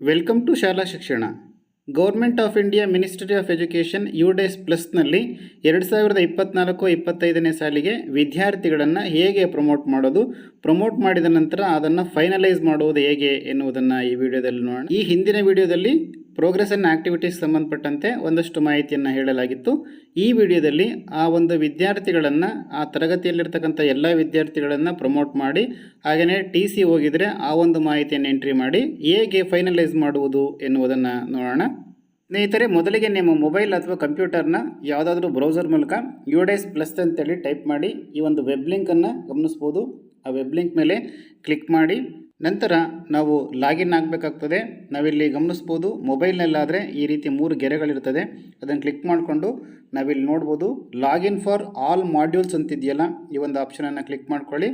Welcome to ಶಾಲಾ ಶಿಕ್ಷಣ government of India ministry of education UDISE ಪ್ಲಸ್ನಲ್ಲಿ ಎರಡು ಸಾವಿರದ ಇಪ್ಪತ್ನಾಲ್ಕು, ಇಪ್ಪತ್ತೈದನೇ ಸಾಲಿಗೆ ವಿದ್ಯಾರ್ಥಿಗಳನ್ನು ಹೇಗೆ ಪ್ರಮೋಟ್ ಮಾಡೋದು ಪ್ರಮೋಟ್ ಮಾಡಿದ ನಂತರ ಅದನ್ನು ಫೈನಲೈಸ್ ಮಾಡುವುದು ಹೇಗೆ ಎನ್ನುವುದನ್ನು ಈ ವಿಡಿಯೋದಲ್ಲಿ ನೋಡೋಣ. ಈ ಹಿಂದಿನ ವಿಡಿಯೋದಲ್ಲಿ ಪ್ರೋಗ್ರೆಸ್ ಆ್ಯಂಡ್ ಆ್ಯಕ್ಟಿವಿಟೀಸ್ ಸಂಬಂಧಪಟ್ಟಂತೆ ಒಂದಷ್ಟು ಮಾಹಿತಿಯನ್ನು ಹೇಳಲಾಗಿತ್ತು. ಈ ವಿಡಿಯೋದಲ್ಲಿ ಆ ಒಂದು ವಿದ್ಯಾರ್ಥಿಗಳನ್ನು, ಆ ತರಗತಿಯಲ್ಲಿರ್ತಕ್ಕಂಥ ಎಲ್ಲ ವಿದ್ಯಾರ್ಥಿಗಳನ್ನು ಪ್ರಮೋಟ್ ಮಾಡಿ ಹಾಗೆಯೇ ಟಿ ಸಿ ಹೋಗಿದರೆ ಆ ಒಂದು ಮಾಹಿತಿಯನ್ನು ಎಂಟ್ರಿ ಮಾಡಿ, ಹೇಗೆ ಫೈನಲೈಸ್ ಮಾಡುವುದು ಎನ್ನುವುದನ್ನು ನೋಡೋಣ. ಸ್ನೇಹಿತರೆ, ಮೊದಲಿಗೆ ನಿಮ್ಮ ಮೊಬೈಲ್ ಅಥವಾ ಕಂಪ್ಯೂಟರ್ನ ಯಾವುದಾದ್ರೂ ಬ್ರೌಸರ್ ಮೂಲಕ ಯು ಡೇಸ್ ಪ್ಲಸ್ ಅಂತೇಳಿ ಟೈಪ್ ಮಾಡಿ ಈ ಒಂದು ವೆಬ್ ಲಿಂಕನ್ನು ಗಮನಿಸ್ಬೋದು. ಆ ವೆಬ್ ಲಿಂಕ್ ಮೇಲೆ ಕ್ಲಿಕ್ ಮಾಡಿ ನಂತರ ನಾವು ಲಾಗಿನ್ ಆಗಬೇಕಾಗ್ತದೆ. ನಾವಿಲ್ಲಿ ಗಮನಿಸ್ಬೋದು, ಮೊಬೈಲ್ನಲ್ಲಾದರೆ ಈ ರೀತಿ ಮೂರು ಗೆರೆಗಳಿರ್ತದೆ. ಅದನ್ನು ಕ್ಲಿಕ್ ಮಾಡಿಕೊಂಡು ನಾವಿಲ್ಲಿ ನೋಡ್ಬೋದು, ಲಾಗಿನ್ ಫಾರ್ ಆಲ್ ಮಾಡ್ಯೂಲ್ಸ್ ಅಂತಿದೆಯಲ್ಲ, ಈ ಒಂದು ಆಪ್ಷನನ್ನು ಕ್ಲಿಕ್ ಮಾಡ್ಕೊಳ್ಳಿ.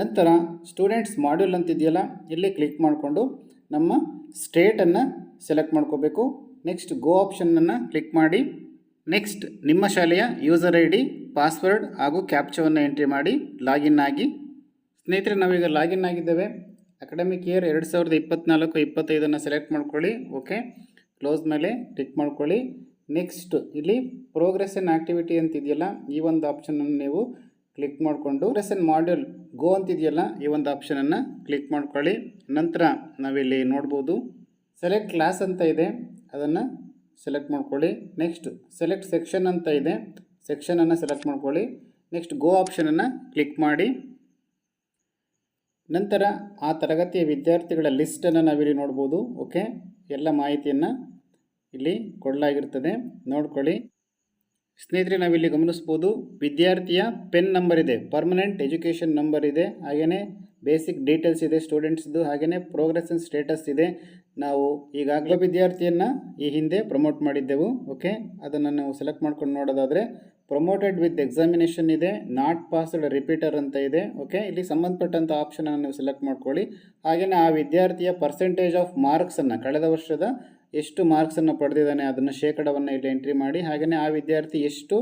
ನಂತರ ಸ್ಟೂಡೆಂಟ್ಸ್ ಮಾಡ್ಯೂಲ್ ಅಂತಿದೆಯಲ್ಲ, ಇಲ್ಲಿ ಕ್ಲಿಕ್ ಮಾಡಿಕೊಂಡು ನಮ್ಮ ಸ್ಟೇಟನ್ನು ಸೆಲೆಕ್ಟ್ ಮಾಡ್ಕೋಬೇಕು. ನೆಕ್ಸ್ಟ್ ಗೋ ಆಪ್ಷನನ್ನು ಕ್ಲಿಕ್ ಮಾಡಿ. ನೆಕ್ಸ್ಟ್ ನಿಮ್ಮ ಶಾಲೆಯ ಯೂಸರ್ ಐ ಡಿ, ಪಾಸ್ವರ್ಡ್ ಹಾಗೂ ಕ್ಯಾಪ್ಚವನ್ನು ಎಂಟ್ರಿ ಮಾಡಿ, ಲಾಗಿನ್ ಆಗಿ. ಸ್ನೇಹಿತರೆ, ನಾವೀಗ ಲಾಗಿನ್ ಆಗಿದ್ದೇವೆ. ಅಕಾಡೆಮಿಕ್ ಇಯರ್ ಎರಡು ಸಾವಿರದ ಇಪ್ಪತ್ತ್ನಾಲ್ಕು ಇಪ್ಪತ್ತೈದನ್ನು ಸೆಲೆಕ್ಟ್ ಮಾಡ್ಕೊಳ್ಳಿ ಓಕೆ ಕ್ಲೋಸ್ ಮೇಲೆ ಕ್ಲಿಕ್ ಮಾಡ್ಕೊಳ್ಳಿ. ನೆಕ್ಸ್ಟ್ ಇಲ್ಲಿ ಪ್ರೋಗ್ರೆಸ್ ಆ್ಯಂಡ್ ಆ್ಯಕ್ಟಿವಿಟಿ ಅಂತಿದೆಯಲ್ಲ, ಈ ಒಂದು ಆಪ್ಷನನ್ನು ನೀವು ಕ್ಲಿಕ್ ಮಾಡಿಕೊಂಡು ಆ್ಯಂಡ್ ಮಾಡ್ಯೂಲ್ ಗೋ ಅಂತಿದೆಯಲ್ಲ, ಈ ಒಂದು ಆಪ್ಷನನ್ನು ಕ್ಲಿಕ್ ಮಾಡ್ಕೊಳ್ಳಿ. ನಂತರ ನಾವಿಲ್ಲಿ ನೋಡ್ಬೋದು ಸೆಲೆಕ್ಟ್ ಕ್ಲಾಸ್ ಅಂತ ಇದೆ, ಅದನ್ನು ಸೆಲೆಕ್ಟ್ ಮಾಡ್ಕೊಳ್ಳಿ. ನೆಕ್ಸ್ಟ್ ಸೆಲೆಕ್ಟ್ ಸೆಕ್ಷನ್ ಅಂತ ಇದೆ ಸೆಕ್ಷನನ್ನು ಸೆಲೆಕ್ಟ್ ಮಾಡ್ಕೊಳ್ಳಿ. ನೆಕ್ಸ್ಟ್ ಗೋ ಆಪ್ಷನನ್ನು ಕ್ಲಿಕ್ ಮಾಡಿ. ನಂತರ ಆ ತರಗತಿಯ ವಿದ್ಯಾರ್ಥಿಗಳ ಲಿಸ್ಟನ್ನು ನಾವಿಲ್ಲಿ ನೋಡ್ಬೋದು, ಓಕೆ? ಎಲ್ಲ ಮಾಹಿತಿಯನ್ನು ಇಲ್ಲಿ ಕೊಡಲಾಗಿರ್ತದೆ. ನೋಡ್ಕೊಳ್ಳಿ. ಸ್ನೇಹಿತರೆ, ನಾವಿಲ್ಲಿ ಗಮನಿಸ್ಬೋದು, ವಿದ್ಯಾರ್ಥಿಯ ಪೆನ್ ನಂಬರ್ ಇದೆ ಪರ್ಮನೆಂಟ್ ಎಜುಕೇಷನ್ ನಂಬರ್ ಇದೆ ಹಾಗೆಯೇ ಬೇಸಿಕ್ ಡೀಟೇಲ್ಸ್ ಇದೆ ಸ್ಟೂಡೆಂಟ್ಸ್ದು ಹಾಗೆಯೇ ಪ್ರೋಗ್ರೆಸ್ ಆ್ಯಂಡ್ ಸ್ಟೇಟಸ್ ಇದೆ. ನಾವು ಈಗಾಗಲೇ ವಿದ್ಯಾರ್ಥಿಯನ್ನು ಈ ಹಿಂದೆ ಪ್ರಮೋಟ್ ಮಾಡಿದ್ದೆವು, ಓಕೆ? ಅದನ್ನು ನಾವು ಸೆಲೆಕ್ಟ್ ಮಾಡ್ಕೊಂಡು ನೋಡೋದಾದರೆ ಪ್ರಮೋಟೆಡ್ ವಿತ್ ಎಕ್ಸಾಮಿನೇಷನ್ ಇದೆ ನಾಟ್ ಪಾಸ್ಡ್ ರಿಪೀಟರ್ ಅಂತ ಇದೆ ಓಕೆ ಇಲ್ಲಿ ಸಂಬಂಧಪಟ್ಟಂಥ ಆಪ್ಷನನ್ನು ನೀವು ಸೆಲೆಕ್ಟ್ ಮಾಡ್ಕೊಳ್ಳಿ. ಹಾಗೆಯೇ ಆ ವಿದ್ಯಾರ್ಥಿಯ ಪರ್ಸೆಂಟೇಜ್ ಆಫ್ ಮಾರ್ಕ್ಸನ್ನು ಕಳೆದ ವರ್ಷದ ಎಷ್ಟು ಮಾರ್ಕ್ಸನ್ನು ಪಡೆದಿದ್ದಾನೆ ಅದನ್ನು ಶೇಕಡವನ್ನು ಇಲ್ಲಿ ಎಂಟ್ರಿ ಮಾಡಿ. ಹಾಗೆಯೇ ಆ ವಿದ್ಯಾರ್ಥಿ ಎಷ್ಟು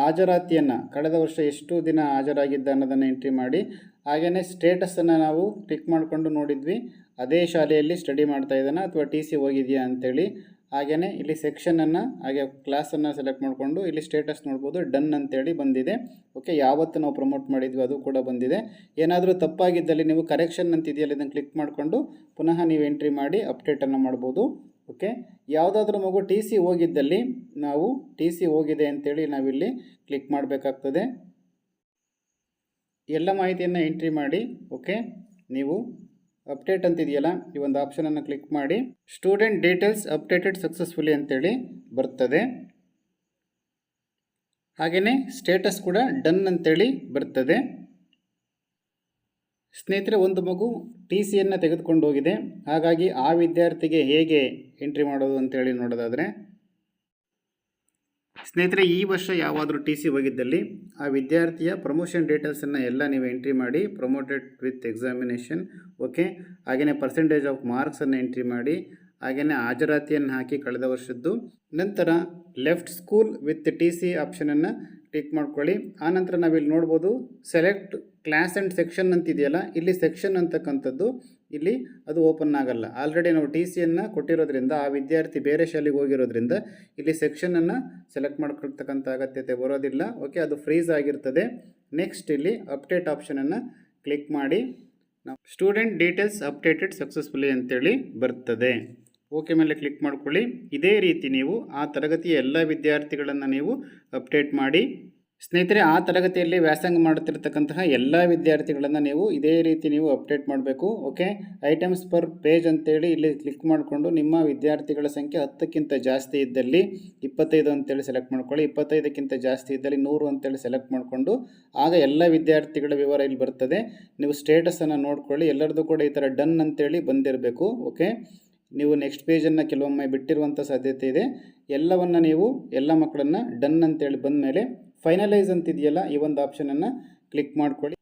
ಹಾಜರಾತಿಯನ್ನು, ಕಳೆದ ವರ್ಷ ಎಷ್ಟು ದಿನ ಹಾಜರಾಗಿದ್ದ ಅನ್ನೋದನ್ನು ಎಂಟ್ರಿ ಮಾಡಿ. ಹಾಗೆಯೇ ಸ್ಟೇಟಸನ್ನು ನಾವು ಕ್ಲಿಕ್ ಮಾಡಿಕೊಂಡು ನೋಡಿದ್ವಿ. ಅದೇ ಶಾಲೆಯಲ್ಲಿ ಸ್ಟಡಿ ಮಾಡ್ತಾ ಇದ್ದಾನೆ ಅಥವಾ ಟಿ ಸಿ ಹೋಗಿದೆಯಾ ಅಂತೇಳಿ. ಹಾಗೆಯೇ ಇಲ್ಲಿ ಸೆಕ್ಷನನ್ನು ಹಾಗೆ ಕ್ಲಾಸನ್ನು ಸೆಲೆಕ್ಟ್ ಮಾಡಿಕೊಂಡು ಇಲ್ಲಿ ಸ್ಟೇಟಸ್ ನೋಡ್ಬೋದು ಡನ್ ಅಂತೇಳಿ ಬಂದಿದೆ. ಓಕೆ ಯಾವತ್ತು ನಾವು ಪ್ರಮೋಟ್ ಮಾಡಿದ್ವಿ ಅದು ಕೂಡ ಬಂದಿದೆ. ಏನಾದರೂ ತಪ್ಪಾಗಿದ್ದಲ್ಲಿ ನೀವು ಕರೆಕ್ಷನ್ ಅಂತಿದೆಯಲ್ಲ, ಇದನ್ನು ಕ್ಲಿಕ್ ಮಾಡಿಕೊಂಡು ಪುನಃ ನೀವು ಎಂಟ್ರಿ ಮಾಡಿ ಅಪ್ಡೇಟನ್ನು ಮಾಡ್ಬೋದು. ಓಕೆ ಯಾವುದಾದ್ರೂ ಮಗು ಟಿ ಸಿ ಹೋಗಿದ್ದಲ್ಲಿ ನಾವು ಟಿ ಸಿ ಹೋಗಿದೆ ಅಂತೇಳಿ ನಾವಿಲ್ಲಿ ಕ್ಲಿಕ್ ಮಾಡಬೇಕಾಗ್ತದೆ. ಎಲ್ಲ ಮಾಹಿತಿಯನ್ನು ಎಂಟ್ರಿ ಮಾಡಿ ಓಕೆ ನೀವು ಅಪ್ಡೇಟ್ ಅಂತಿದೆಯಲ್ಲ, ಈ ಒಂದು ಆಪ್ಷನನ್ನು ಕ್ಲಿಕ್ ಮಾಡಿ. ಸ್ಟೂಡೆಂಟ್ ಡೀಟೇಲ್ಸ್ ಅಪ್ಡೇಟೆಡ್ ಸಕ್ಸಸ್ಫುಲಿ ಅಂತೇಳಿ ಬರ್ತದೆ. ಹಾಗೆಯೇ ಸ್ಟೇಟಸ್ ಕೂಡ ಡನ್ ಅಂತೇಳಿ ಬರ್ತದೆ. ಸ್ನೇಹಿತರೆ, ಒಂದು ಮಗು ಟಿ ಸಿಯನ್ನು ತೆಗೆದುಕೊಂಡು ಹೋಗಿದೆ. ಹಾಗಾಗಿ ಆ ವಿದ್ಯಾರ್ಥಿಗೆ ಹೇಗೆ ಎಂಟ್ರಿ ಮಾಡೋದು ಅಂತೇಳಿ ನೋಡೋದಾದರೆ ಸ್ನೇಹಿತರೆ, ಈ ವರ್ಷ ಯಾವಾದರೂ ಟಿ ಸಿ ಹೋಗಿದ್ದಲ್ಲಿ ಆ ವಿದ್ಯಾರ್ಥಿಯ ಪ್ರಮೋಷನ್ ಡೀಟೇಲ್ಸನ್ನು ಎಲ್ಲ ನೀವು ಎಂಟ್ರಿ ಮಾಡಿ ಪ್ರಮೋಟೆಡ್ ವಿತ್ ಎಕ್ಸಾಮಿನೇಷನ್ ಓಕೆ ಹಾಗೆಯೇ ಪರ್ಸೆಂಟೇಜ್ ಆಫ್ ಮಾರ್ಕ್ಸನ್ನು ಎಂಟ್ರಿ ಮಾಡಿ ಹಾಗೆಯೇ ಹಾಜರಾತಿಯನ್ನು ಹಾಕಿ ಕಳೆದ ವರ್ಷದ್ದು. ನಂತರ left school with T C ಆಪ್ಷನನ್ನು click ಮಾಡ್ಕೊಳ್ಳಿ. ಆನಂತರ ನಾವಿಲ್ಲಿ ನೋಡ್ಬೋದು ಸೆಲೆಕ್ಟ್ ಕ್ಲಾಸ್ ಆ್ಯಂಡ್ ಸೆಕ್ಷನ್ ಅಂತಿದೆಯಲ್ಲ, ಇಲ್ಲಿ ಸೆಕ್ಷನ್ ಅಂತಕ್ಕಂಥದ್ದು ಇಲ್ಲಿ ಅದು ಓಪನ್ ಆಗಲ್ಲ. ಆಲ್ರೆಡಿ ನಾವು ಟಿ ಸಿಯನ್ನು ಕೊಟ್ಟಿರೋದ್ರಿಂದ, ಆ ವಿದ್ಯಾರ್ಥಿ ಬೇರೆ ಶಾಲೆಗೆ ಹೋಗಿರೋದ್ರಿಂದ ಇಲ್ಲಿ ಸೆಕ್ಷನನ್ನು ಸೆಲೆಕ್ಟ್ ಮಾಡ್ಕೊಳ್ತಕ್ಕಂಥ ಅಗತ್ಯತೆ ಬರೋದಿಲ್ಲ. ಓಕೆ ಅದು ಫ್ರೀಸ್ ಆಗಿರ್ತದೆ. ನೆಕ್ಸ್ಟ್ ಇಲ್ಲಿ ಅಪ್ಡೇಟ್ ಆಪ್ಷನನ್ನು ಕ್ಲಿಕ್ ಮಾಡಿ. ನಾವು ಸ್ಟೂಡೆಂಟ್ ಡೀಟೇಲ್ಸ್ ಅಪ್ಡೇಟೆಡ್ ಸಕ್ಸಸ್ಫುಲಿ ಅಂತೇಳಿ ಬರ್ತದೆ. ಓಕೆ ಮೇಲೆ ಕ್ಲಿಕ್ ಮಾಡ್ಕೊಳ್ಳಿ. ಇದೇ ರೀತಿ ನೀವು ಆ ತರಗತಿಯ ಎಲ್ಲ ವಿದ್ಯಾರ್ಥಿಗಳನ್ನು ನೀವು ಅಪ್ಡೇಟ್ ಮಾಡಿ. ಸ್ನೇಹಿತರೆ, ಆ ತರಗತಿಯಲ್ಲಿ ವ್ಯಾಸಂಗ ಮಾಡುತ್ತಿರ್ತಕ್ಕಂತಹ ಎಲ್ಲ ವಿದ್ಯಾರ್ಥಿಗಳನ್ನು ನೀವು ಇದೇ ರೀತಿ ನೀವು ಅಪ್ಡೇಟ್ ಮಾಡಬೇಕು, ಓಕೆ? ಐಟಮ್ಸ್ ಪರ್ ಪೇಜ್ ಅಂತೇಳಿ ಇಲ್ಲಿ ಕ್ಲಿಕ್ ಮಾಡಿಕೊಂಡು ನಿಮ್ಮ ವಿದ್ಯಾರ್ಥಿಗಳ ಸಂಖ್ಯೆ ಹತ್ತಕ್ಕಿಂತ ಜಾಸ್ತಿ ಇದ್ದಲ್ಲಿ ಇಪ್ಪತ್ತೈದು ಅಂತೇಳಿ ಸೆಲೆಕ್ಟ್ ಮಾಡ್ಕೊಳ್ಳಿ. ಇಪ್ಪತ್ತೈದಕ್ಕಿಂತ ಜಾಸ್ತಿ ಇದ್ದಲ್ಲಿ ನೂರು ಅಂತೇಳಿ ಸೆಲೆಕ್ಟ್ ಮಾಡಿಕೊಂಡು ಆಗ ಎಲ್ಲ ವಿದ್ಯಾರ್ಥಿಗಳ ವಿವರ ಇಲ್ಲಿ ಬರ್ತದೆ. ನೀವು ಸ್ಟೇಟಸನ್ನು ನೋಡ್ಕೊಳ್ಳಿ. ಎಲ್ಲರದ್ದು ಕೂಡ ಈ ಥರ ಡನ್ ಅಂತೇಳಿ ಬಂದಿರಬೇಕು, ಓಕೆ? ನೀವು ನೆಕ್ಸ್ಟ್ ಪೇಜನ್ನು ಕೆಲವೊಮ್ಮೆ ಬಿಟ್ಟಿರುವಂಥ ಸಾಧ್ಯತೆ ಇದೆ. ಎಲ್ಲವನ್ನು ನೀವು ಎಲ್ಲ ಮಕ್ಕಳನ್ನು ಡನ್ ಅಂತೇಳಿ ಬಂದ ಮೇಲೆ ಫೈನಲೈಸ್ ಅಂತಿದೆಯಲ್ಲ ಈ ಒಂದು ಆಪ್ಷನನ್ನು ಕ್ಲಿಕ್ ಮಾಡಿಕೊಳ್ಳಿ.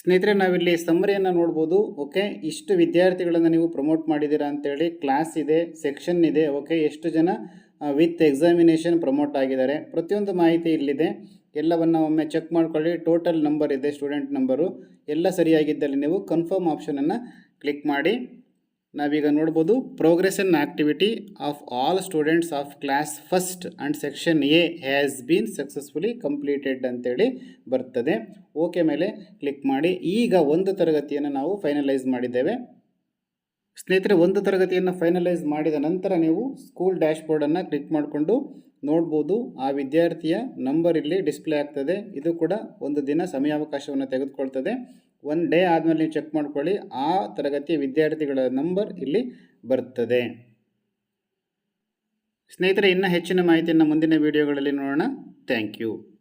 ಸ್ನೇಹಿತರೆ, ನಾವಿಲ್ಲಿ ಸಮ್ಮರಿಯನ್ನು ನೋಡ್ಬೋದು ಓಕೆ ಇಷ್ಟು ವಿದ್ಯಾರ್ಥಿಗಳನ್ನು ನೀವು ಪ್ರಮೋಟ್ ಮಾಡಿದ್ದೀರಾ ಅಂತೇಳಿ ಕ್ಲಾಸ್ ಇದೆ ಸೆಕ್ಷನ್ ಇದೆ ಓಕೆ ಎಷ್ಟು ಜನ ವಿತ್ ಎಕ್ಸಾಮಿನೇಷನ್ ಪ್ರಮೋಟ್ ಆಗಿದ್ದಾರೆ. ಪ್ರತಿಯೊಂದು ಮಾಹಿತಿ ಇಲ್ಲಿದೆ. ಎಲ್ಲವನ್ನು ಒಮ್ಮೆ ಚೆಕ್ ಮಾಡ್ಕೊಳ್ಳಿ. ಟೋಟಲ್ ನಂಬರ್ ಇದೆ ಸ್ಟೂಡೆಂಟ್ ನಂಬರು ಎಲ್ಲ ಸರಿಯಾಗಿದ್ದಲ್ಲಿ ನೀವು ಕನ್ಫರ್ಮ್ ಆಪ್ಷನನ್ನು ಕ್ಲಿಕ್ ಮಾಡಿ. ನಾವೀಗ ನೋಡ್ಬೋದು progress in activity of all students of class first and section A has been successfully completed ಅಂತೇಳಿ ಬರ್ತದೆ. ಓಕೆ ಮೇಲೆ ಕ್ಲಿಕ್ ಮಾಡಿ. ಈಗ ಒಂದು ತರಗತಿಯನ್ನು ನಾವು ಫೈನಲೈಸ್ ಮಾಡಿದ್ದೇವೆ. ಸ್ನೇಹಿತರೆ, ಒಂದು ತರಗತಿಯನ್ನು ಫೈನಲೈಸ್ ಮಾಡಿದ ನಂತರ ನೀವು ಸ್ಕೂಲ್ ಡ್ಯಾಶ್ ಬೋರ್ಡನ್ನು ಕ್ಲಿಕ್ ಮಾಡಿಕೊಂಡು ನೋಡ್ಬೋದು. ಆ ವಿದ್ಯಾರ್ಥಿಯ ನಂಬರ್ ಇಲ್ಲಿ ಡಿಸ್ಪ್ಲೇ ಆಗ್ತದೆ. ಇದು ಕೂಡ ಒಂದು ದಿನ ಸಮಯಾವಕಾಶವನ್ನು ತೆಗೆದುಕೊಳ್ತದೆ. ಒನ್ ಡೇ ಆದಮೇಲೆ ನೀವು ಚೆಕ್ ಮಾಡ್ಕೊಳ್ಳಿ, ಆ ತರಗತಿಯ ವಿದ್ಯಾರ್ಥಿಗಳ ನಂಬರ್ ಇಲ್ಲಿ ಬರ್ತದೆ. ಸ್ನೇಹಿತರೆ, ಇನ್ನೂ ಹೆಚ್ಚಿನ ಮಾಹಿತಿಯನ್ನು ಮುಂದಿನ ವಿಡಿಯೋಗಳಲ್ಲಿ ನೋಡೋಣ. Thank you